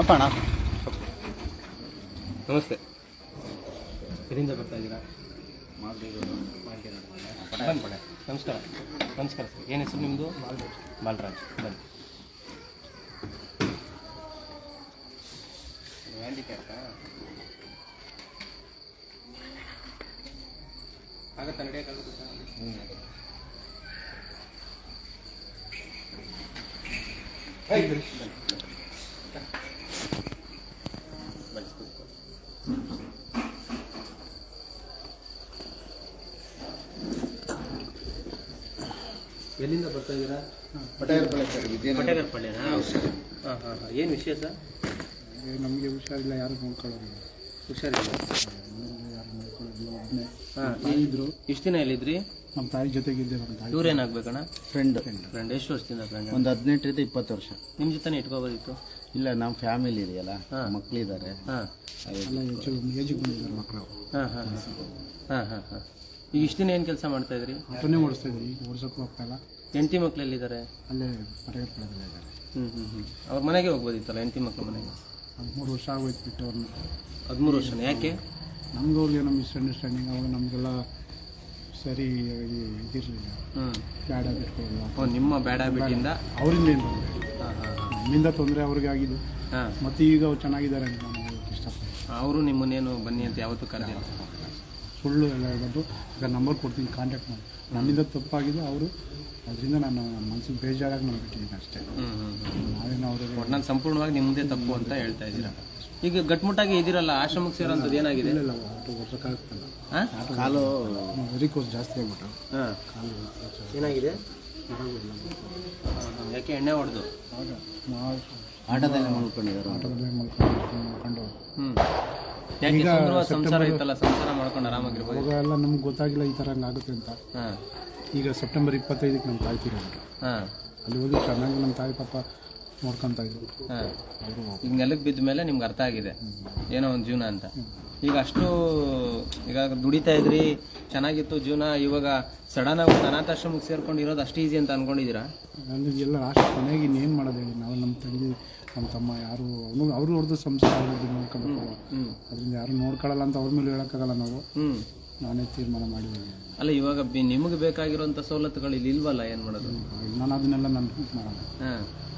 ಸಾಕ್ಬಿಡಿ ಅಣ್ಣ ಅಪ್ಪಣ ನಮಸ್ತೆ. ಎಲ್ಲಿಂದ ಬರ್ತಾ ಇದ್ದೀರಾ. ನಮಸ್ಕಾರ. ನಮಸ್ಕಾರ ಸರ್. ಏನು ಹೆಸರು ನಿಮ್ಮದು ಬಾಲರಾಜ್. ಬನ್ನಿ. ಆಗತ್ತಾ? ನಡೆಯೋಕ್ಕಾಗುತ್ತೆ ಸರ್ ಬನ್ನಿ. ಎಲ್ಲಿಂದ ಬರ್ತಾ ಇದ್ದೀರಾ? ಪಟೇಲ್ಪಳ್ಳಿ ಸರ್ ಪಟೇಗರ್ಪಳ್ಳಿನಾ ಹಾಂ ಹಾಂ ಹಾಂ. ಏನು ವಿಷಯ ಸರ್? ನಮಗೆ ಹುಷಾರಿಲ್ಲ ಯಾರು ನೋಡ್ಕೊಳ್ಳೋದಿಲ್ಲ. ಹುಷಾರಿಲ್ಲ. ಯಾರು ನೋಡ್ಕೊಳ್ಳೋದಿಲ್ಲ ಒಬ್ಬನೇ ಹಾಂ ಇದ್ರು ಇಷ್ಟು ದಿನ ಎಲ್ಲಿದ್ರಿ? ನಮ್ಮ ತಾಯಿ ಜೊತೆಗಿದ್ದೆ ನಮ್ಮ ತಾಯಿ. ಇವ್ರು ಏನಾಗ್ಬೇಕಣ್ಣ? ಫ್ರೆಂಡ್ ಫ್ರೆಂಡ್ ಎಷ್ಟು ವರ್ಷದಿಂದ ಫ್ರೆಂಡ್ ಒಂದು ಹದಿನೆಂಟರಿಂದ ಇಪ್ಪತ್ತು ವರ್ಷ. ನಿಮ್ಮ ಜೊತೆ ಇಟ್ಕೋಬೋದಿತ್ತು? ಇಲ್ಲ ನಮ್ಮ ಫ್ಯಾಮಿಲಿ ಇದೆಯಲ್ಲ ಹಾ. ಮಕ್ಕಳಿದ್ದಾರೆ ಹಾಂ. ಏಜಿಗೆ ಬಂದಿದ್ದಾರೆ ಮಕ್ಕಳು ಹಾಂ ಹಾಂ. ಹಾಂ ಹಾಂ ಹಾಂ. ಈಗ ಇಷ್ಟು ದಿನ ಏನು ಕೆಲಸ ಮಾಡ್ತಾ ಇದ್ರಿ? ಆಟೋನೇ ಓಡಿಸ್ತಾ ಇದ್ವಿ. ಈಗ ಓಡಿಸೋಕ್ಕೂ ಹೋಗ್ತಾ ಇಲ್ಲ. ಹೆಂಡತಿ ಮಕ್ಳು ಎಲ್ಲಿದ್ದಾರೆ ಅಲ್ಲೇ ಇದ್ದಾರೆ. ಹ್ಞೂ ಹ್ಞೂ ಹ್ಞೂ ಅವ್ರ ಮನೆಗೆ ಹೋಗ್ಬೋದಿತ್ತಲ್ಲ ಹೆಂಡತಿ ಮಕ್ಳು ಮನೆಗೆ? ಹದಿಮೂರು ವರ್ಷ ಆಗೋಯ್ತು ಬಿಟ್ಟು ಅವ್ರನ್ನ ಹದಿಮೂರು ವರ್ಷ ಯಾಕೆ? ನಮ್ಗೆ ಅವ್ರಿಗೆ ನಮ್ಮ ಮಿಸ್ಅಂಡರ್ಸ್ಟ್ಯಾಂಡಿಂಗ್ ಅವಾಗ ನಮಗೆಲ್ಲ ಸರಿ ಇದಿರಲಿಲ್ಲ. ಹ್ಞೂ ಬ್ಯಾಡ ಬಿಟ್ಕೊಳ್ಳಲ್ಲ ಓ ನಿಮ್ಮ ಬ್ಯಾಡ ಬಿಟ್ಟಿಂದ ಅವರಿಂದ ಏನು ಹಾಂ ಹಾಂ ನಮ್ಮಿಂದ ತೊಂದರೆ ಅವ್ರಿಗೆ ಆಗಿದ್ದು ಹಾಂ. ಮತ್ತು ಈಗ ಅವ್ರು ಚೆನ್ನಾಗಿದ್ದಾರೆ ಅಂತ ನಾನು ಇಷ್ಟಪಡ್ತೀನಿ. ಅವರು ನಿಮ್ಮನ್ನೇನು ಬನ್ನಿ ಅಂತ ಯಾವತ್ತೂ ಕರೆದಿಲ್ಲ. ಸುಳ್ಳು ಎಲ್ಲ ಹೇಳ್ಬಾರ್ದು ಈಗ ನಂಬರ್ ಕೊಡ್ತೀನಿ ಕಾಂಟ್ಯಾಕ್ಟ್ ಮಾಡಿ. ನನ್ನಿಂದ ತಪ್ಪಾಗಿದೆ ಅವರು ಅದರಿಂದ ನಾನು ನನ್ನ ಮನಸ್ಸಿಗೆ ಬೇಜಾರಾಗಿ ನಾನು ಬಿಟ್ಟಿದ್ದೀನಿ ಅಷ್ಟೇ. ಹ್ಞೂ ಹ್ಞೂ ಹ್ಞೂ ನಾವೇನು ಅವರು ನಾನು ಸಂಪೂರ್ಣವಾಗಿ ನಿಮ್ಮದೇ ತಪ್ಪು ಅಂತ ಹೇಳ್ತಾ ಇದ್ದೀರಾ ಈಗ ಗಟ್ಮುಟ್ಟಾಗಿ ಇದ್ದೀರಲ್ಲ ಆಶ್ರಮಕ್ಕೆ ಸೇರೋಂಥದ್ದು ಏನಾಗಿದೆ? ಇಲ್ಲ ಹಾಂ ಕಾಲು ರಿಕೋಸ್ ಜಾಸ್ತಿ ಆಗ್ಬಿಟ್ಟು ಹಾಂ. ಕಾಲು ಏನಾಗಿದೆ? ಯಾಕೆ ಎಣ್ಣೆ ಹೊಡೆದು? ಆಟೋದಲ್ಲೇ ಮಲ್ಕೊಂಡಿದ್ದಾರೆ. ಆಟೋದಲ್ಲಿ ಮಲ್ಕೊಂಡು ಮಲ್ಕೊಂಡು ಹ್ಞೂ ಸುಂದರವಾದ ಸಂಸಾರ ಇತ್ತಲ್ಲ? ಸಂಸಾರ ಮಾಡ್ಕೊಂಡು ಆರಾಮಾಗಿರ್ಬೋದು. ಅವಾಗ ಎಲ್ಲ ನಮ್ಗೆ ಗೊತ್ತಾಗಿಲ್ಲ ಈ ಥರ ಹಂಗಾಗುತ್ತೆ ಅಂತ. ಹಾಂ. ಈಗ ಸೆಪ್ಟೆಂಬರ್ ಇಪ್ಪತ್ತೈದಕ್ಕೆ ನಮ್ಮ ತಾಯಿ ತೀರ ಹಾಂ. ಅಲ್ಲಿ ಹೋಗಿ ಚೆನ್ನಾಗಿ ನಮ್ಮ ತಾಯಿ ಪಾಪ ನೋಡ್ಕೊತಾ ಇದ್ರು. ಹಾಂ. ಅವರು ಈಗ ನೆಲಕ್ಕೆ ಬಿದ್ದ ಮೇಲೆ ನಿಮ್ಗೆ ಅರ್ಥ ಆಗಿದೆ. ಏನೋ ಒಂದು ಜೀವನ ಅಂತ. ಈಗ ಅಷ್ಟು ಈಗ ದುಡಿತಾ ಇದ್ರಿ ಚೆನ್ನಾಗಿತ್ತು ಜೀವನ ಇವಾಗ ಸಡನ್ ಆಗಿ ಒಂದು ಅನಾಥಾಶ್ರಮಕ್ಕೆ ಸೇರ್ಕೊಂಡು ಇರೋದು ಅಷ್ಟು ಈಸಿ ಅಂತ ಅನ್ಕೊಂಡಿದ್ದೀರಾ? ನನಗೆ ಎಲ್ಲ ಅಷ್ಟು ಕೊನೆಗೆ ಇನ್ನೇನು ಮಾಡೋದು ಹೇಳಿ ನಾವು ನಮ್ಮ ತಂಗಿ ನಮ್ಮ ತಮ್ಮ ಯಾರು ಅವನು ಅವರು ಅವ್ರದ್ದು ಸಂಸಾರ ಅವ್ರದ್ದು ನೋಡ್ಕೋಬೇಕು. ಅದರಿಂದ ಯಾರು ನೋಡ್ಕೊಳ್ಳಲ್ಲ ಅಂತ ಅವ್ರ ಮೇಲೆ ಹೇಳೋಕ್ಕಾಗಲ್ಲ ನಾವು. ನಾನೇ ತೀರ್ಮಾನ ಮಾಡಿದ್ದೀನಿ. ಅಲ್ಲ ಇವಾಗ ನಿಮಗೆ ಬೇಕಾಗಿರುವಂಥ ಸವಲತ್ತುಗಳು ಇಲ್ಲಿ ಇಲ್ವಲ್ಲ ಏನು ಮಾಡೋದು? ನಾನು ಅದನ್ನೆಲ್ಲ ನಾನು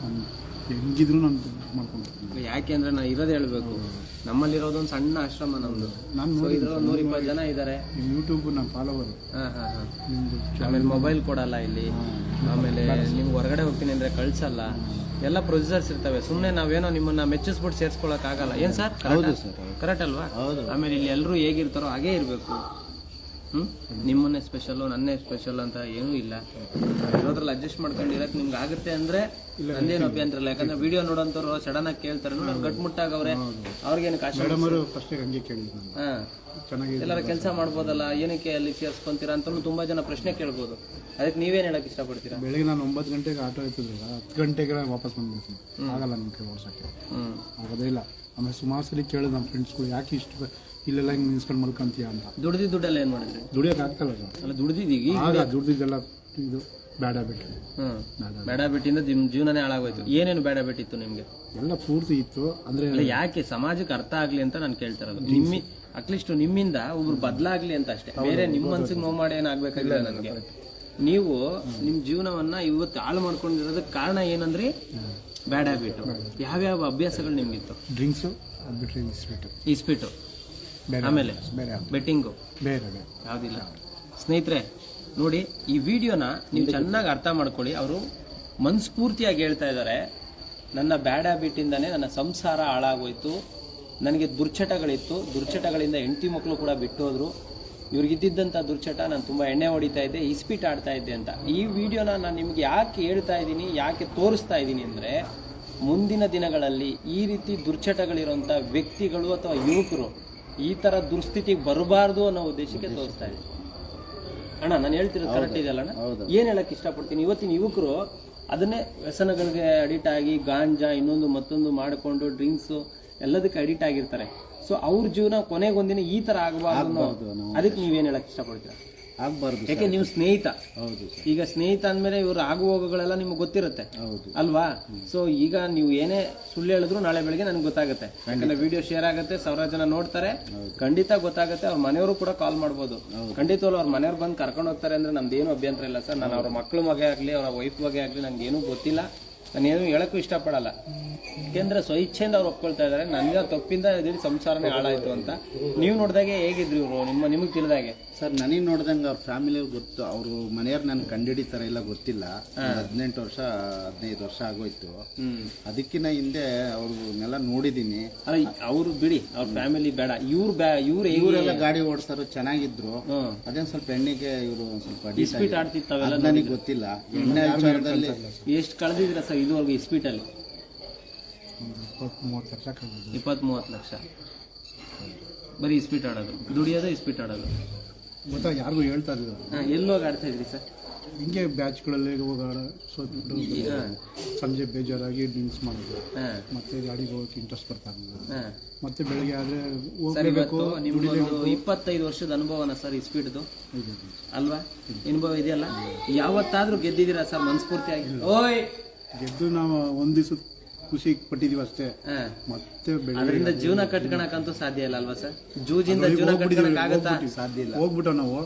ನಾನು ಹೆಂಗಿದ್ರು ನಾನು ಮಾಡ್ಕೊಂಡು ಯಾಕೆ ಅಂದ್ರೆ ನಾನು ಇರೋದ್ ಹೇಳ್ಬೇಕು. ನಮ್ಮಲ್ಲಿರೋದು ಒಂದು ಸಣ್ಣ ಆಶ್ರಮ ನಮ್ದು. ನಾನು ಇಪ್ಪತ್ತು ಜನ ಇದ್ದಾರೆ ನಿಮ್ಮ ಯೂಟ್ಯೂಬ್ ನಮ್ಮ ಫಾಲೋವರ್ ಆಮೇಲೆ ಮೊಬೈಲ್ ಕೊಡಲ್ಲ ಇಲ್ಲಿ. ಆಮೇಲೆ ನಿಮ್ಗೆ ಹೊರಗಡೆ ಹೋಗ್ತೀನಿ ಅಂದ್ರೆ ಕಳ್ಸಲ್ಲ. ಎಲ್ಲ ಪ್ರೊಸೀಜರ್ಸ್ ಇರ್ತವೆ. ಸುಮ್ಮನೆ ನಾವೇನೋ ನಿಮ್ಮನ್ನ ಮೆಚ್ಚಿಸ್ಬಿಟ್ಟು ಸೇರ್ಸ್ಕೊಳಕ್ ಆಗಲ್ಲ. ಏನ್ ಸರ್? ಹೌದು ಸರ್. ಕರೆಕ್ಟ್ ಅಲ್ವಾ? ಹೌದು. ಆಮೇಲೆ ಇಲ್ಲಿ ಎಲ್ಲರೂ ಹೇಗಿರ್ತಾರೋ ಹಾಗೇ ಇರಬೇಕು. ಹ್ಮ್? ನಿಮ್ಮನ್ನೇ ಸ್ಪೆಷಲ್ಲು ನನ್ನೇ ಸ್ಪೆಷಲ್ ಅಂತ ಏನೂ ಇಲ್ಲ. ಇರೋದ್ರಲ್ಲಿ ಅಡ್ಜಸ್ಟ್ ಮಾಡ್ಕೊಂಡು ಇರಕ್ಕೆ ನಿಮ್ಗೆ ಆಗುತ್ತೆ ಅಂದ್ರೆ ನಂದೇನು ಅಭ್ಯಂತರ ಇಲ್ಲ ಯಾಕಂದ್ರೆ ವಿಡಿಯೋ ನೋಡೋಂಥವ್ರು ಸಡನ್ ಆಗಿ ಕೇಳ್ತಾರೆ. ನೋಡಿ ಗಟ್ಮುಟ್ಟಾಗವ್ರೆ ಅವ್ರಿಗೇನು ಕಾಶ ಹಾ. ಎಲ್ಲರ ಕೆಲಸ ಮಾಡ್ಬೋದಲ್ಲ ಏನಕ್ಕೆ ಅಲ್ಲಿ ಸೇರಿಸ್ಕೊಂತೀರಾ ಅಂತಲೂ ತುಂಬಾ ಜನ ಪ್ರಶ್ನೆ ಕೇಳ್ಬೋದು. ಅದಕ್ಕೆ ನೀವೇನು ಹೇಳಕ್ ಇಷ್ಟಪಡ್ತೀರಾ? ಬೆಳಗ್ಗೆ ನಾನು ಒಂಬತ್ತು ಗಂಟೆಗೆ ಆಟೋ ಎತ್ತಿದ್ರೆ ಹತ್ತು ಗಂಟೆಗೆ ವಾಪಸ್ ಬಂದ್ಬಿಡ್ತೀನಿ. ಆಗಲ್ಲ ನನ್ನ ಕೈ ಓಡ್ಸೋಕ್ಕೆ ಆಗೋದೇ ಇಲ್ಲ. ಆಮೇಲೆ ಸುಮಾರು ಸಲ ಕೇಳಿದೆ ನಮ್ಮ ಫ್ರೆಂಡ್ಸ್ಗಳು ಯಾಕೆ ಇಷ್ಟು ಇಲ್ಲೆಲ್ಲ ಹಿಂಗೆ ನಿಲ್ಸ್ಕೊಂಡು ಮಲ್ಕೊಂತೀಯ ಅಂತ. ದುಡ್ದಿದ್ದ ದುಡ್ಡೆಲ್ಲ ಏನು ಮಾಡಿದ್ರಿ? ದುಡಿಯೋಕೆ ಆಗ್ತಲ್ಲ ಸರ್ ಅಲ್ಲ ದುಡ್ದಿದ್ದೀಗ ಈಗ ಆಗ ದುಡ್ದಿದ್ದೆಲ್ಲ ಇದು ಬೇಡ ಬಿಟ್ಟು ಹ್ಮ್. ಬೇಡ ಬಿಟ್ಟಿಂದ ನಿಮ್ಮ ಜೀವನನೇ ಹಾಳಾಗೋಯ್ತು. ಏನೇನು ಬೇಡ ಬಿಟ್ಟಿತ್ತು ನಿಮ್ಗೆ? ಎಲ್ಲ ಪೂರ್ತಿ ಇತ್ತು ಅಂದರೆ ಅಲ್ಲ ಯಾಕೆ ಸಮಾಜಕ್ಕೆ ಅರ್ಥ ಆಗ್ಲಿ ಅಂತ ನಾನು ಕೇಳ್ತಾ ಇರೋದು. ನಿಮ್ಮಿ ಅಟ್ಲೀಸ್ಟ್ ನಿಮ್ಮಿಂದ ಒಬ್ರು ಬದಲಾಗ್ಲಿ ಅಂತ ಅಷ್ಟೇ. ಬೇರೆ ನಿಮ್ಮ ಮನ್ಸಿಗೆ ನೋವು ಮಾಡಿ ಏನಾಗ್ಬೇಕಾಗಿಲ್ಲ ನನಗೆ. ನೀವು ನಿಮ್ ಜೀವನವನ್ನ ಇವತ್ತು ಹಾಳು ಮಾಡ್ಕೊಂಡಿರೋದಕ್ಕೆ ಕಾರಣ ಏನಂದ್ರಿ? Bad habit. ಯಾವ್ಯಾವ ಅಭ್ಯಾಸಗಳು ನಿಮ್ಗಿತ್ತು? ಡ್ರಿಂಕ್ಸು ಅದು ಇಸ್ಬಿಟ್ಟು ಇಸ್ಪಿಟ್ಟು ಬೇರೆ ಆಮೇಲೆ ಬೇರೆ? ಬೆಟ್ಟಿಂಗು. ಬೇರೆ ಬೇರೆ. ಯಾವುದಿಲ್ಲ. ಸ್ನೇಹಿತರೆ ನೋಡಿ ಈ ವಿಡಿಯೋನ ನೀವು ಚೆನ್ನಾಗಿ ಅರ್ಥ ಮಾಡ್ಕೊಳ್ಳಿ. ಅವರು ಮನಸ್ಫೂರ್ತಿಯಾಗಿ ಹೇಳ್ತಾ ಇದ್ದಾರೆ. ನನ್ನ ಬ್ಯಾಡ್ ಹ್ಯಾಬಿಟ್ಟಿಂದನೇ ನನ್ನ ಸಂಸಾರ ಹಾಳಾಗೋಯ್ತು. ನನಗೆ ದುರ್ಚಟಗಳಿತ್ತು. ದುರ್ಚಟಗಳಿಂದ ಹೆಂಡತಿ ಮಕ್ಕಳು ಕೂಡ ಬಿಟ್ಟೋದ್ರು. ಇವ್ರಿಗಿದ್ದಂಥ ದುರ್ಚಟ ನಾನು ತುಂಬ ಎಣ್ಣೆ ಹೊಡಿತಾ ಇದ್ದೆ ಇಸ್ಪೀಟ್ ಆಡ್ತಾ ಇದ್ದೆ ಅಂತ. ಈ ವಿಡಿಯೋನ ನಾನು ನಿಮ್ಗೆ ಯಾಕೆ ಹೇಳ್ತಾ ಇದ್ದೀನಿ ಯಾಕೆ ತೋರಿಸ್ತಾ ಇದ್ದೀನಿ ಅಂದರೆ ಮುಂದಿನ ದಿನಗಳಲ್ಲಿ ಈ ರೀತಿ ದುರ್ಚಟಗಳಿರುವಂಥ ವ್ಯಕ್ತಿಗಳು ಅಥವಾ ಯುವಕರು ಈ ತರ ದುರ್ಸ್ಥಿತಿಗೆ ಬರಬಾರ್ದು ಅನ್ನೋ ಉದ್ದೇಶಕ್ಕೆ ತೋರಿಸ್ತಾ ಇದೆ ಅಣ್ಣ ನಾನು ಹೇಳ್ತಿರೋದು ಕರೆಕ್ಟ್ ಇದೆ ಅಲ್ಲಣ್ಣ. ಏನ್ ಹೇಳಕ್ ಇಷ್ಟಪಡ್ತೀನಿ? ಇವತ್ತಿನ ಯುವಕರು ಅದನ್ನೇ ವ್ಯಸನಗಳಿಗೆ ಅಡಿಟ್ ಆಗಿ ಗಾಂಜಾ ಇನ್ನೊಂದು ಮತ್ತೊಂದು ಮಾಡಿಕೊಂಡು ಡ್ರಿಂಕ್ಸ್ ಎಲ್ಲದಕ್ಕೆ ಅಡಿಟ್ ಆಗಿರ್ತಾರೆ. ಸೊ ಅವ್ರ ಜೀವನ ಕೊನೆಗೊಂದಿನ ಈ ತರ ಆಗಬಾರ್ದು ಅದಕ್ಕೆ ನೀವೇನ್ ಹೇಳಕ್ ಇಷ್ಟಪಡ್ತೀರಾ? ಆಗ್ಬಾರ್ದು ಯಾಕೆ ನೀವು ಸ್ನೇಹಿತ? ಹೌದು ಈಗ ಸ್ನೇಹಿತ ಅಂದ್ಮೇಲೆ ಇವ್ರ ಆಗು ಹೋಗುಗಳೆಲ್ಲ ನಿಮ್ಗೆ ಗೊತ್ತಿರುತ್ತೆ. ಹೌದು. ಅಲ್ವಾ? ಸೊ ಈಗ ನೀವು ಏನೇ ಸುಳ್ಳು ಹೇಳಿದ್ರು ನಾಳೆ ಬೆಳಿಗ್ಗೆ ನನಗೆ ಗೊತ್ತಾಗುತ್ತೆ. ಯಾಕಂದ್ರೆ ವಿಡಿಯೋ ಶೇರ್ ಆಗುತ್ತೆ ಸಾವಿರ ಜನ ನೋಡ್ತಾರೆ. ಖಂಡಿತ ಗೊತ್ತಾಗುತ್ತೆ ಅವ್ರ ಮನೆಯವರು ಕೂಡ ಕಾಲ್ ಮಾಡ್ಬೋದು. ಖಂಡಿತ ಅವ್ರ ಮನೆಯವ್ರು ಬಂದು ಕರ್ಕೊಂಡು ಹೋಗ್ತಾರೆ ಅಂದ್ರೆ ನಮ್ದು ಏನು ಅಭ್ಯಂತರ ಇಲ್ಲ ಸರ್. ನಾನು ಅವ್ರ ಮಕ್ಕಳ ಬಗ್ಗೆ ಆಗಲಿ ಅವರ ವೈಫ್ ಬಗ್ಗೆ ಆಗಲಿ ನನಗೆ ಏನೂ ಗೊತ್ತಿಲ್ಲ. ನಾನು ಏನು ಹೇಳಕ್ಕೂ ಇಷ್ಟಪಡಲ್ಲ. ಯಾಕೆಂದ್ರೆ ಸ್ವಇಚ್ಛೆಯಿಂದ ಅವ್ರು ಒಪ್ಕೊಳ್ತಾ ಇದ್ದಾರೆ ನನಗೆ ತಪ್ಪಿಂದ ಸಂಸಾರನೇ ಹಾಳಾಯ್ತು ಅಂತ. ನೀವು ನೋಡಿದಾಗೆ ಹೇಗಿದ್ರು ಇವರು? ನಿಮ್ಮ ನಿಮಗೆ ತಿಳಿದಾಗೆ. ಸರ್ ನನಗೆ ನೋಡ್ದಂಗೆ ಅವ್ರ ಫ್ಯಾಮಿಲಿ ಗೊತ್ತು. ಅವರು ಮನೆಯವ್ರು ನಾನು ಕಂಡಿಡಿತಾರೆ ಇಲ್ಲ ಗೊತ್ತಿಲ್ಲ. ಹದಿನೆಂಟು ವರ್ಷ ಹದಿನೈದು ವರ್ಷ ಆಗೋಯ್ತು. ಅದಕ್ಕಿನ ಅದಕ್ಕಿಂತ ಹಿಂದೆ ಅವ್ರನ್ನೆಲ್ಲ ನೋಡಿದ್ದೀನಿ ಅವರು ಅವ್ರು ಬಿಡಿ ಅವ್ರ ಫ್ಯಾಮಿಲಿ ಬೇಡ. ಇವ್ರು ಬ್ಯಾ ಇವ್ರು ಇವರೆಲ್ಲ ಗಾಡಿ ಓಡಿಸೋರು ಚೆನ್ನಾಗಿದ್ರು. ಅದೇನು ಸ್ವಲ್ಪ ಹೆಣ್ಣಿಗೆ ಇವರು ಸ್ವಲ್ಪ ಡಿಸ್ಪೀಟ್ ಆಡ್ತಿತ್ತು ಆಡ್ತಿತ್ತವೆಲ್ಲ ನನಗೆ ಗೊತ್ತಿಲ್ಲ. ಎಣ್ಣೆ ವಿಚಾರದಲ್ಲಿ ಎಷ್ಟು ಕಳೆದಿದ್ರ ಸರ್ ಇದುವರೆಗೂ ಇಸ್ಪೀಟಲ್ಲಿ? ಇಪ್ಪತ್ತ್ ಮೂವತ್ತು ಲಕ್ಷ. ಬರೀ ಇಸ್ಪೀಟ್ ಆಡೋದು. ದುಡಿಯೋದು ಇಸ್ಪೀಟ್ ಆಡೋದು. ಗೊತ್ತಾ ಯಾರಿಗೂ ಹೇಳ್ತಾ ಇರಲಿಲ್ಲ. ಎಲ್ಲಿ ಹೋಗಿ ಆಡ್ತಾ ಇದ್ರಿ ಸರ್? ಹಿಂಗೆ ಬ್ಯಾಚ್ಗಳಲ್ಲಿ ಹೋಗಾಡ ಸೋತ್ಬಿಟ್ಟು ಸಂಜೆ ಬೇಜಾರಾಗಿ ಡ್ರಿಂಕ್ಸ್ ಮಾಡೋದು. ಹಾಂ. ಮತ್ತೆ ಗಾಡಿಗೆ ಹೋಗಕ್ಕೆ ಇಂಟ್ರೆಸ್ಟ್ ಬರ್ತಾ ಇರಲಿಲ್ಲ. ಮತ್ತೆ ಬೆಳಗ್ಗೆ ಆದ್ರೆ ಹೋಗಬೇಕು ಇವತ್ತು ಇಪ್ಪತ್ತೈದು ವರ್ಷದ ಅನುಭವನ ಸರ್ ಈ ಸ್ಪೀಡ್ದು ಅಲ್ವಾ? ಅನುಭವ ಇದೆಯಲ್ಲ? ಯಾವತ್ತಾದ್ರೂ ಗೆದ್ದಿದ್ದೀರಾ ಸರ್ ಮನಸ್ಫೂರ್ತಿಯಾಗಿ? ಓಯ್! ಗೆದ್ದು ನಾವು ಒಂದು ದಿವಸ ಖುಷಿ ಪಟ್ಟಿದೀವಿ ಅಷ್ಟೇ. ಮತ್ತೆ ಅದರಿಂದ ಜೀವನ ಕಟ್ಕೊಳಕಂತೂ ಸಾಧ್ಯ ಇಲ್ಲ ಅಲ್ವಾ ಸರ್? ಜೂಜಿಂದ ಜೀವನ ಸಾಧ್ಯ ಇಲ್ಲ. ಹೋಗ್ಬಿಟ್ಟು ನಾವು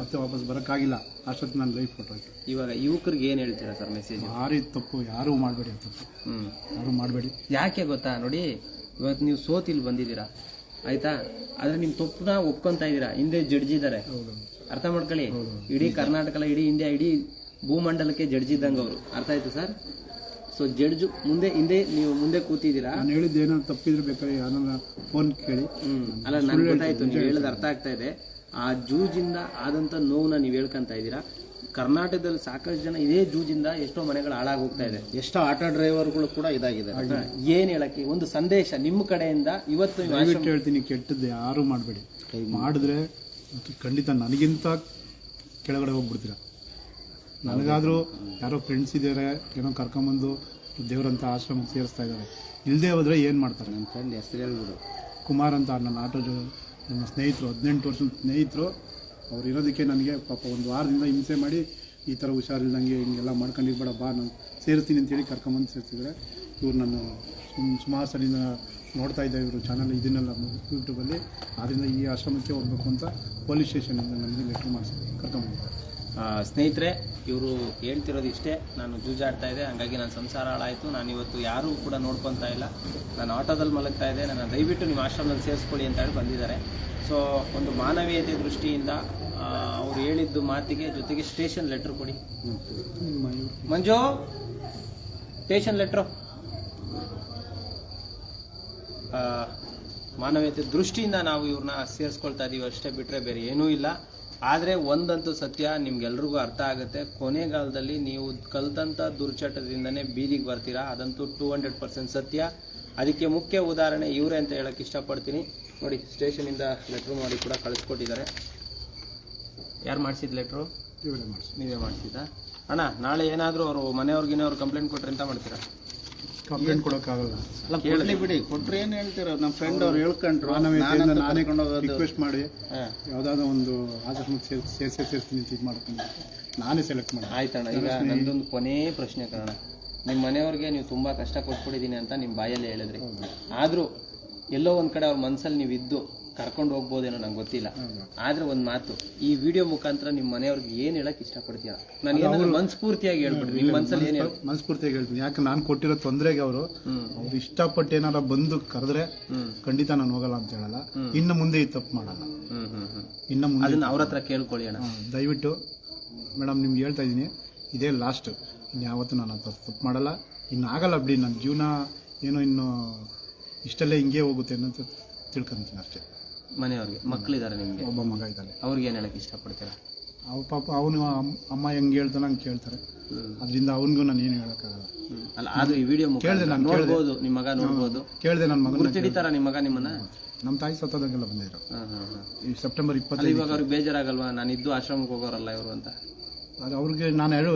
ಮತ್ತೆ ವಾಪಸ್ ಬರೋಕ್ಕಾಗಿಲ್ಲ. ಅಷ್ಟೊತ್ತು ನಾನು ಲೈಫ್ ಕೊಟ್ಟೋಯ್ತು ಇವಾಗ ಯುವಕರಿಗೆ ಏನ್ ಹೇಳ್ತೀರಾ ಸರ್ ಮೆಸೇಜ್ ಯಾರು ತಪ್ಪು ಯಾರು ಮಾಡಬೇಡಿ ತಪ್ಪು. ಹ್ಮ್. ಯಾರೂ ಮಾಡಬೇಡಿ. ಯಾಕೆ ಗೊತ್ತಾ? ನೋಡಿ ಇವತ್ತು ನೀವು ಸೋತ್ ಇಲ್ಲಿ ಬಂದಿದ್ದೀರಾ? ಆಯ್ತಾ? ಆದ್ರೆ ನಿಮ್ ತಪ್ಪನ್ನ ಒಪ್ಕೊಂತ ಇದ್ದೀರಾ? ಹಿಂದೆ ಜಡ್ಜಿದ್ದಾರೆ ಅರ್ಥ ಮಾಡ್ಕೊಳ್ಳಿ? ಇಡೀ ಕರ್ನಾಟಕ ಇಡೀ ಇಂಡಿಯಾ ಇಡೀ ಭೂಮಂಡಲಕ್ಕೆ ಜಡ್ಜ್ ಇದ್ದಂಗೆ ಅವರು. ಅರ್ಥ ಆಯ್ತು ಸರ್? ಸೊ ಜಡ್ಜು ಮುಂದೆ ಹಿಂದೆ ನೀವು ಮುಂದೆ ಕೂತಿದ್ದೀರಾ? ನಾನು ಹೇಳಿದ್ದು ಏನೋ ತಪ್ಪಿದ್ರೆ ಬೇಕಾದ್ರೆ ಯಾರನ್ನ ಫೋನ್ ಕೇಳಿ. ಹ್ಮ್. ಅಲ್ಲ ನನ್ಗೆ ಗೊತ್ತಾಯ್ತು ನೀವು ಹೇಳಿದ ಅರ್ಥ ಆಗ್ತಾ ಇದೆ. ಆ ಜೂಜಿಂದ ಆದಂತ ನೋವನ್ನ ನೀವು ಹೇಳ್ಕೊಂತ ಇದ್ದೀರಾ? ಕರ್ನಾಟಕದಲ್ಲಿ ಸಾಕಷ್ಟು ಜನ ಇದೇ ಜೂಜಿಂದ ಎಷ್ಟೋ ಮನೆಗಳು ಹಾಳಾಗಿ ಹೋಗ್ತಾ ಇದೆ. ಎಷ್ಟೋ ಆಟೋ ಡ್ರೈವರ್ಗಳು ಕೂಡ ಇದಾಗಿದೆ ಏನ್ ಹೇಳಕ್ಕೆ? ಒಂದು ಸಂದೇಶ ನಿಮ್ಮ ಕಡೆಯಿಂದ ಇವತ್ತು ನೀವು ಆಶ್ರಮ- ದಯವಿಟ್ಟು ಹೇಳ್ತೀನಿ ಕೆಟ್ಟದ್ದು ಯಾರು ಮಾಡಬೇಡಿ. ಮಾಡಿದ್ರೆ ಖಂಡಿತ ನನಗಿಂತ ಕೆಳಗಡೆ ಹೋಗ್ಬಿಡ್ತೀರ? ನನಗಾದರೂ ಯಾರೋ ಫ್ರೆಂಡ್ಸ್ ಇದ್ದಾರೆ ಏನೋ ಕರ್ಕೊಂಬಂದು ದೇವರಂತ ಆಶ್ರಮಕ್ಕೆ ಸೇರಿಸ್ತಾ ಇದ್ದಾರೆ. ಇಲ್ಲದೆ ಹೋದರೆ ಏನು ಮಾಡ್ತಾರೆ? ನನ್ನ ಫ್ರೆಂಡ್ ಹೆಸರು ಹೇಳ್ಬಿಡು. ಕುಮಾರ್ ಅಂತ ನನ್ನ ಆಟೋ ಜೊ- ನನ್ನ ಸ್ನೇಹಿತರು ಹದಿನೆಂಟು ವರ್ಷದ ಸ್ನೇಹಿತರು ಅವ್ರು ಇರೋದಕ್ಕೆ ನನಗೆ ಪಾಪ ಒಂದು ವಾರದಿಂದ ಹಿಂಸೆ ಮಾಡಿ ಈ ಥರ ಹುಷಾರಿಲ್ದಂಗೆ ಹಿಂಗೆಲ್ಲ ಮಾಡ್ಕೊಂಡಿರ್ಬೇಡ ಬಾ ನಾನು ಸೇರಿಸ್ತೀನಿ ಅಂತೇಳಿ ಕರ್ಕೊಂಬಂದು ಸೇರಿಸಿದ್ರೆ ಇವ್ರು ನಾನು ಸುಮ್ ಸುಮಾರು ಸಲಿಂದ ನೋಡ್ತಾ ಇದ್ದೆ ಇವರು ಚಾನಲ್ ಇದನ್ನೆಲ್ಲ ಯೂಟ್ಯೂಬಲ್ಲಿ. ಆದ್ದರಿಂದ ಈ ಆಶ್ರಮಕ್ಕೆ ಹೋಗ್ಬೇಕು ಅಂತ ಪೊಲೀಸ್ ಸ್ಟೇಷನಿಂದ ನನಗೆ ಲೆಟ್ರ್ ಮಾಡಿಸಿ ಕರ್ಕೊಂಬಂದಿದ್ದಾರೆ ಸ್ನೇಹಿತರೆ ಇವರು ಹೇಳ್ತಿರೋದು ಇಷ್ಟೇ. ನಾನು ಜೂಜಾಡ್ತಾ ಇದ್ದೆ. ಹಂಗಾಗಿ ನನ್ನ ಸಂಸಾರ ಹಾಳಾಯಿತು. ನಾನು ಇವತ್ತು ಯಾರೂ ಕೂಡ ನೋಡ್ಕೊತಾ ಇಲ್ಲ. ನಾನು ಆಟೋದಲ್ಲಿ ಮಲಗ್ತಾ ಇದ್ದೆ. ನನ್ನ ದಯವಿಟ್ಟು ನಿಮ್ಮ ಆಶ್ರಮದಲ್ಲಿ ಸೇರಿಸ್ಕೊಳ್ಳಿ ಅಂತ ಹೇಳಿ ಬಂದಿದ್ದಾರೆ. ಸೊ ಒಂದು ಮಾನವೀಯತೆ ದೃಷ್ಟಿಯಿಂದ ಅವ್ರು ಹೇಳಿದ್ದು ಮಾತಿಗೆ ಜೊತೆಗೆ ಸ್ಟೇಷನ್ ಲೆಟ್ರ್ ಕೊಡಿ. Manju, station letter. ಮಾನವೀಯತೆ ದೃಷ್ಟಿಯಿಂದ ನಾವು ಇವ್ರನ್ನ ಸೇರಿಸ್ಕೊಳ್ತಾ ಇದ್ದೀವಿ ಅಷ್ಟೇ ಬಿಟ್ಟರೆ ಬೇರೆ ಏನೂ ಇಲ್ಲ. ಆದರೆ ಒಂದಂತೂ ಸತ್ಯ ನಿಮ್ಗೆಲ್ರಿಗೂ ಅರ್ಥ ಆಗುತ್ತೆ. ಕೊನೆಗಾಲದಲ್ಲಿ ನೀವು ಕಲ್ತಂಥ ದುರ್ಚಟದಿಂದನೇ ಬೀದಿಗೆ ಬರ್ತೀರಾ. ಅದಂತೂ ಟೂ ಹಂಡ್ರೆಡ್ ಪರ್ಸೆಂಟ್ ಸತ್ಯ. ಅದಕ್ಕೆ ಮುಖ್ಯ ಉದಾಹರಣೆ ಇವರೇ ಅಂತ ಹೇಳಕ್ಕೆ ಇಷ್ಟಪಡ್ತೀನಿ. ನೋಡಿ ಸ್ಟೇಷನಿಂದ ಲೆಟ್ರು ಮಾಡಿ ಕೂಡ ಕಳಿಸ್ಕೊಟ್ಟಿದ್ದಾರೆ. ಯಾರು ಮಾಡಿಸಿದ್ದು ಲೆಟ್ರು ನೀವೇ ಮಾಡಿಸಿದ್ದಾ. ಅಣ್ಣ ನಾಳೆ ಏನಾದರೂ ಅವರು ಮನೆಯವ್ರಿಗಿನ ಅವ್ರು ಕಂಪ್ಲೇಂಟ್ ಕೊಟ್ರೆ ಅಂತ ಮಾಡ್ತೀರಾ? ಕಂಪ್ಲೇಂಟ್ ಕೊಡೋಕ್ಕಾಗಲ್ಲ. ಅಲ್ಲ ಕೇಳಿ. ಬಿಡಿ. ಕೊಟ್ರೆ ಏನು ಹೇಳ್ತೀರ? ನಮ್ಮ ಫ್ರೆಂಡ್ ಅವ್ರು ಹೇಳ್ಕೊಂಡ್ರು. ನಾನೇ ರಿಕ್ವೆಸ್ಟ್ ಮಾಡಿ ಯಾವುದಾದ್ರೂ ಒಂದು ಆಶ್ರಮಕ್ಕೆ ಸೇರಿಸಿ ಸೇರಿಸಿ ಇದು ಮಾಡ್ತೀನಿ. ನಾನೇ ಸೆಲೆಕ್ಟ್ ಮಾಡಿ. ಆಯ್ತಣ್ಣ ಈಗ ನಂದೊಂದು ಕೊನೇ ಪ್ರಶ್ನೆ ಕಣ ನಿಮ್ಮ ಮನೆಯವ್ರಿಗೆ ನೀವು ತುಂಬಾ ಕಷ್ಟ ಕೊಟ್ಬಿಟ್ಟಿದ್ದೀನಿ ಅಂತ ನಿಮ್ಮ ಬಾಯಲ್ಲಿ ಹೇಳಿದ್ರಿ. ಆದರೂ ಎಲ್ಲೋ ಒಂದು ಕಡೆ ಅವ್ರ ಮನಸ್ಸಲ್ಲಿ ನೀವು ಇದ್ದು ಕರ್ಕೊಂಡು ಹೋಗ್ಬೋದೇನೋ ನಂಗೆ ಗೊತ್ತಿಲ್ಲ. ಆದ್ರೆ ಒಂದು ಮಾತು ಈ ವಿಡಿಯೋ ಮುಖಾಂತರ ನಿಮ್ಮ ಮನೆಯವ್ರಿಗೆ ಏನ್ ಹೇಳಕ್ ಇಷ್ಟಪಡ್ತೀಯ? ನನಗೆ ಮನ್ಸ್ಫೂರ್ತಿಯಾಗಿ ಹೇಳ್ಬಿಡ್ರಿ ನಿಮ್ಮ ಮನ್ಸಲ್ಲಿ ಏನು ಮನಸ್ಫೂರ್ತಿಯಾಗಿ ಹೇಳ್ತೀನಿ. ಯಾಕೆ ನಾನು ಕೊಟ್ಟಿರೋ ತೊಂದರೆಗೆ ಅವರು ಅವ್ರು ಇಷ್ಟಪಟ್ಟು ಏನಾರ ಬಂದು ಕರೆದ್ರೆ ಖಂಡಿತ ನಾನು ಹೋಗಲ್ಲ ಅಂತ ಹೇಳಲ್ಲ. ಇನ್ನು ಮುಂದೆ ಈ ತಪ್ಪು ಮಾಡಲ್ಲ. ಇನ್ನು ಮುಂದೆ ಅದನ್ನ ಅವ್ರ ಹತ್ರ ಕೇಳ್ಕೊಳ್ಳಿ ಅಣ್ಣ. ದಯವಿಟ್ಟು ಮೇಡಮ್ ನಿಮ್ಗೆ ಹೇಳ್ತಾ ಇದ್ದೀನಿ ಇದೇ ಲಾಸ್ಟ್ ಇನ್ನು ಯಾವತ್ತೂ ನಾನು ತಪ್ಪು ಮಾಡಲ್ಲ. ಇನ್ನು ಆಗಲ್ಲ ಬಿಡಿ ನನ್ನ ಜೀವನ ಏನೋ ಇನ್ನು ಇಷ್ಟಲ್ಲೇ ಹಿಂಗೆ ಹೋಗುತ್ತೆ ಅನ್ನೋದು ತಿಳ್ಕೊಂತೀನಿ ಅಷ್ಟೇ. ಮನೆಯವ್ರಿಗೆ ಮಕ್ಕಳಿದ್ದಾರೆ ನಿಮಗೆ. ಒಬ್ಬ ಮಗ ಇದ್ದಾನೆ. ಅವ್ರಿಗೆ ಏನು ಹೇಳಕ್ಕೆ ಇಷ್ಟಪಡ್ತೀರಾ? ಅವ ಪಾಪ ಅವನು ಅಮ್ಮ ಹೆಂಗೆ ಹೇಳ್ತಾನೆ ಹಂಗೆ ಕೇಳ್ತಾರೆ. ಅದರಿಂದ ಅವನಿಗೂ ನಾನು ಏನು ಹೇಳೋಕ್ಕಾಗಲ್ಲ. ಅಲ್ಲ ಅದು ಈ ವಿಡಿಯೋ ಕೇಳಿದೆ ನಾನು, ನೋಡ್ಬೋದು ನಿಮ್ಮ ಮಗ ನೋಡ್ಬೋದು. ಕೇಳಿದೆ ನನ್ನ ಮಗನ ತಿಳಿತಾರ ನಿಮ್ಮ ಮಗ ನಿಮ್ಮನ್ನ? ನಮ್ಮ ತಾಯಿ ಸತ್ತದಂಗೆಲ್ಲ ಹಾ ಈ ಸೆಪ್ಟೆಂಬರ್ ಇಪ್ಪತ್ತೈದು ಇವಾಗ ಅವ್ರಿಗೆ ಬೇಜಾರಾಗಲ್ವಾ? ನಾನು ಇದ್ದು ಆಶ್ರಮಕ್ಕೆ ಹೋಗೋರಲ್ಲ ಇವರು ಅಂತ. ಅದು ಅವ್ರಿಗೆ ನಾನು ಹೇಳೋ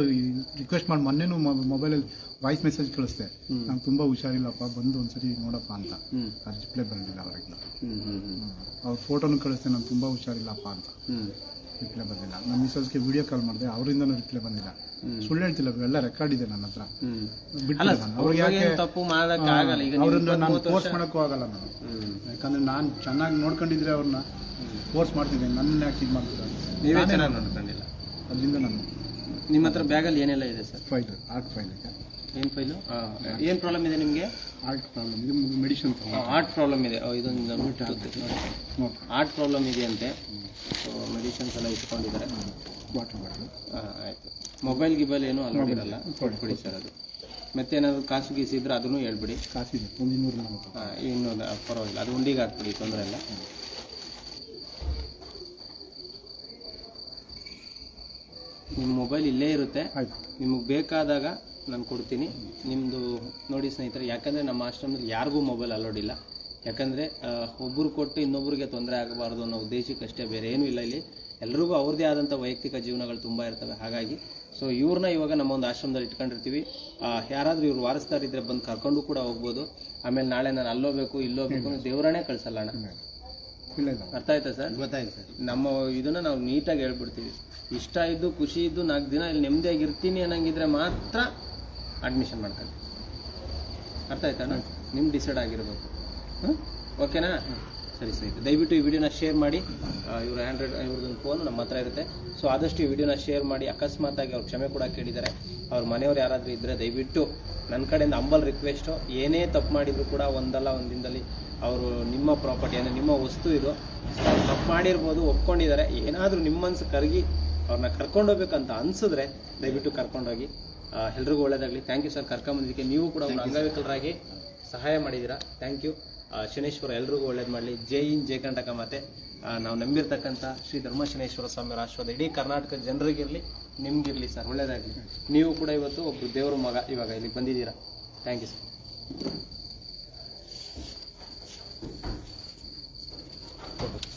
ರಿಕ್ವೆಸ್ಟ್ ಮಾಡಿ ಮೊನ್ನೆನೂ ಮೊಬೈಲಲ್ಲಿ ವಾಯ್ಸ್ ಮೆಸೇಜ್ ಕಳಿಸ್ದೆ. ನಂಗೆ ತುಂಬ ಹುಷಾರಿಲ್ಲಪ್ಪ ಬಂದು ಒಂದ್ಸರಿ ನೋಡಪ್ಪ ಅಂತ. ಅದು ರಿಪ್ಲೈ ಬರಲಿಲ್ಲ ಅವ್ರಿಗೆ. ಅವ್ರ ಫೋಟೋನು ಕಳಿಸ್ದೆ ನಾನು ತುಂಬ ಹುಷಾರಿಲ್ಲಪ್ಪ ಅಂತ. ರಿಪ್ಲೈ ಬಂದಿಲ್ಲ. ನಮ್ಮ ಮಿಸಸ್ಗೆ ವಿಡಿಯೋ ಕಾಲ್ ಮಾಡಿದೆ ಅವರಿಂದನೂ ರಿಪ್ಲೈ ಬಂದಿಲ್ಲ. ಸುಳ್ಳು ಹೇಳ್ತಿಲ್ಲ ಎಲ್ಲ ರೆಕಾರ್ಡ್ ಇದೆ ನನ್ನ ಹತ್ರ. ಬಿಟ್ಟಿಲ್ಲ ನಾನು. ಅವ್ರಿಗೆ ಯಾಕೆ ನಾನು ಫೋರ್ಸ್ ಮಾಡೋಕ್ಕೂ ಆಗಲ್ಲ ನಾನು. ಯಾಕಂದ್ರೆ ನಾನು ಚೆನ್ನಾಗಿ ನೋಡ್ಕೊಂಡಿದ್ರೆ ಅವ್ರನ್ನ ಫೋರ್ಸ್ ಮಾಡ್ತಿದ್ದೆ ನನ್ನ ಯಾಕೆ ಇದು ಮಾಡ್ತಿದ್ದಾರೆ ನೀವೇ ಚೆನ್ನಾಗಿ ಅಲ್ಲಿಂದ ನಾನು ನಿಮ್ಮ ಹತ್ರ ಬ್ಯಾಗಲ್ಲಿ ಏನೆಲ್ಲ ಇದೆ ಸರ್? ಫೈಲ್ ಆರ್ಟ್ ಫೈಲ್ ಏನು ಏನ್ ಫೈಲು? ಏನು ಪ್ರಾಬ್ಲಮ್ ಇದೆ ನಿಮಗೆ? ಆರ್ಟ್ ಪ್ರಾಬ್ಲಮ್ ಇದೆ ಮೆಡಿಸಿನ್ ಆರ್ಟ್ ಪ್ರಾಬ್ಲಮ್ ಇದೆ. ಇದೊಂದು ಆರ್ಟ್ ಪ್ರಾಬ್ಲಮ್ ಇದೆ ಅಂತೆ ಸೊ ಮೆಡಿಸಿನ್ಸ್ ಎಲ್ಲ ಇಟ್ಕೊಂಡಿದ್ದಾರೆ. ವಾಟರ್ ಬಾಟಲ್ ಆ, ಆಯ್ತು. ಮೊಬೈಲ್ ಗಿಬೈಲ್ ಏನು ಅಲೌಡ್ ಇರಲ್ಲ. ಕೊಟ್ಬಿಡಿ ಸರ್ ಅದು. ಮತ್ತೆ ಏನಾದರೂ ಕಾಸು ಗೀಸಿದ್ರೆ ಅದನ್ನು ಹೇಳ್ಬಿಡಿ. ಕಾಸಿದೆ ಒಂದು ಇನ್ನೂರು ಹಾಂ ಇನ್ನೂರು ಇನ್ನು ಪರವಾಗಿಲ್ಲ. ಅದು ಉಂಡಿಗೆ ಹಾಕ್ಬಿಡಿ ತೊಂದರೆ ಇಲ್ಲ. ನಿಮ್ಮ ಮೊಬೈಲ್ ಇಲ್ಲೇ ಇರುತ್ತೆ. ನಿಮಗೆ ಬೇಕಾದಾಗ ನಾನು ಕೊಡ್ತೀನಿ. ನಿಮ್ಮದು ನೋಡಿ ಸ್ನೇಹಿತರೆ ಯಾಕಂದರೆ ನಮ್ಮ ಆಶ್ರಮದಲ್ಲಿ ಯಾರಿಗೂ ಮೊಬೈಲ್ ಅಲೋಡ್ ಇಲ್ಲ. ಯಾಕಂದರೆ ಒಬ್ಬರು ಕೊಟ್ಟು ಇನ್ನೊಬ್ಬರಿಗೆ ತೊಂದರೆ ಆಗಬಾರ್ದು ಅನ್ನೋ ಉದ್ದೇಶಕ್ಕಷ್ಟೇ ಬೇರೆ ಏನೂ ಇಲ್ಲ ಇಲ್ಲಿ. ಎಲ್ರಿಗೂ ಅವ್ರದೇ ಆದಂಥ ವೈಯಕ್ತಿಕ ಜೀವನಗಳು ತುಂಬ ಇರ್ತವೆ. ಹಾಗಾಗಿ ಸೊ ಇವ್ರನ್ನ ಇವಾಗ ನಮ್ಮ ಒಂದು ಆಶ್ರಮದಲ್ಲಿ ಇಟ್ಕೊಂಡಿರ್ತೀವಿ. ಯಾರಾದರೂ ಇವ್ರು ವಾರಸ್ದಾರಿದ್ರೆ ಬಂದು ಕರ್ಕೊಂಡು ಕೂಡ ಹೋಗ್ಬೋದು. ಆಮೇಲೆ ನಾಳೆ ನಾನು ಅಲ್ಲೋಗ್ಬೇಕು ಇಲ್ಲೋಗ್ಬೇಕು ದೇವರನ್ನೇ ಕಳ್ಸಲ್ಲ ಅಣ್ಣ. ಅರ್ಥ ಆಯ್ತಾ ಸರ್? ಗೊತ್ತಾಯ್ತು ಸರ್. ನಮ್ಮ ಇದನ್ನ ನಾವು ನೀಟಾಗಿ ಹೇಳ್ಬಿಡ್ತೀವಿ. ಇಷ್ಟ ಇದ್ದು ಖುಷಿ ಇದ್ದು ನಾಲ್ಕು ದಿನ ಇಲ್ಲಿ ನೆಮ್ಮದಿಯಾಗಿ ಇರ್ತೀನಿ ಅನ್ನಂಗಿದ್ರೆ ಮಾತ್ರ ಅಡ್ಮಿಷನ್ ಮಾಡ್ಕೊಳ್ಳಿ ಅರ್ಥ ಆಯ್ತಾ? ನಿಮ್ಮ ಡಿಸೈಡ್ ಆಗಿರ್ಬೇಕು. ಹ್ಞೂ ಓಕೆನಾ ಸರಿ ಸರಿ. ದಯವಿಟ್ಟು ಈ ವಿಡಿಯೋನ ಶೇರ್ ಮಾಡಿ. ಇವ್ರ ಆ್ಯಂಡ್ರಾಯ್ಡ್ ಇವ್ರದ್ದೊಂದು ಫೋನ್ ನಮ್ಮ ಹತ್ರ ಇರುತ್ತೆ. ಸೊ ಆದಷ್ಟು ಈ ವಿಡಿಯೋನ ಶೇರ್ ಮಾಡಿ. ಅಕಸ್ಮಾತಾಗಿ ಅವ್ರು ಕ್ಷಮೆ ಕೂಡ ಕೇಳಿದ್ದಾರೆ ಅವ್ರ ಮನೆಯವ್ರು ಯಾರಾದರೂ ಇದ್ದರೆ ದಯವಿಟ್ಟು ನನ್ನ ಕಡೆಯಿಂದ ಅಂಬಲ್ ರಿಕ್ವೆಸ್ಟು ಏನೇ ತಪ್ಪು ಮಾಡಿದರೂ ಕೂಡ ಒಂದಲ್ಲ ಒಂದು ದಿನದಲ್ಲಿ ಅವರು ನಿಮ್ಮ ಪ್ರಾಪರ್ಟಿ ಅಂದರೆ ನಿಮ್ಮ ವಸ್ತು ಇದು. ತಪ್ಪು ಮಾಡಿರ್ಬೋದು ಒಪ್ಕೊಂಡಿದ್ದಾರೆ ಏನಾದರೂ ನಿಮ್ಮ ಮನಸ್ಸು ಕರಗಿ ಅವ್ರನ್ನ ಕರ್ಕೊಂಡು ಹೋಗ್ಬೇಕಂತ ಅನ್ಸಿದ್ರೆ ದಯವಿಟ್ಟು ಕರ್ಕೊಂಡೋಗಿ. ಎಲ್ರಿಗೂ ಒಳ್ಳೇದಾಗಲಿ. ಥ್ಯಾಂಕ್ ಯು ಸರ್ ಕರ್ಕೊಂಬಂದಿದ್ದಕ್ಕೆ ನೀವು ಕೂಡ ಒಂದು ಅಂಗವಿಕಲರಾಗಿ ಸಹಾಯ ಮಾಡಿದ್ದೀರಾ ಥ್ಯಾಂಕ್ ಯು ಶನೇಶ್ವರ ಎಲ್ರಿಗೂ ಒಳ್ಳೇದು ಮಾಡಲಿ. ಜೈ ಇನ್ ಜೈ ಕಂಠಕ ಮತ್ತೆ ನಾವು ನಂಬಿರ್ತಕ್ಕಂಥ ಶ್ರೀ ಧರ್ಮ ಶನೇಶ್ವರ ಸ್ವಾಮಿ ಆಶೀರ್ವಾದ ಇಡೀ ಕರ್ನಾಟಕ ಜನರಿಗಿರಲಿ ನಿಮಗಿರಲಿ ಸರ್ ಒಳ್ಳೇದಾಗಲಿ. ನೀವು ಕೂಡ ಇವತ್ತು ಒಬ್ಬರು ದೇವರ ಮಗ ಇವಾಗ ಇಲ್ಲಿ ಬಂದಿದ್ದೀರಾ? Thank you sir Thank.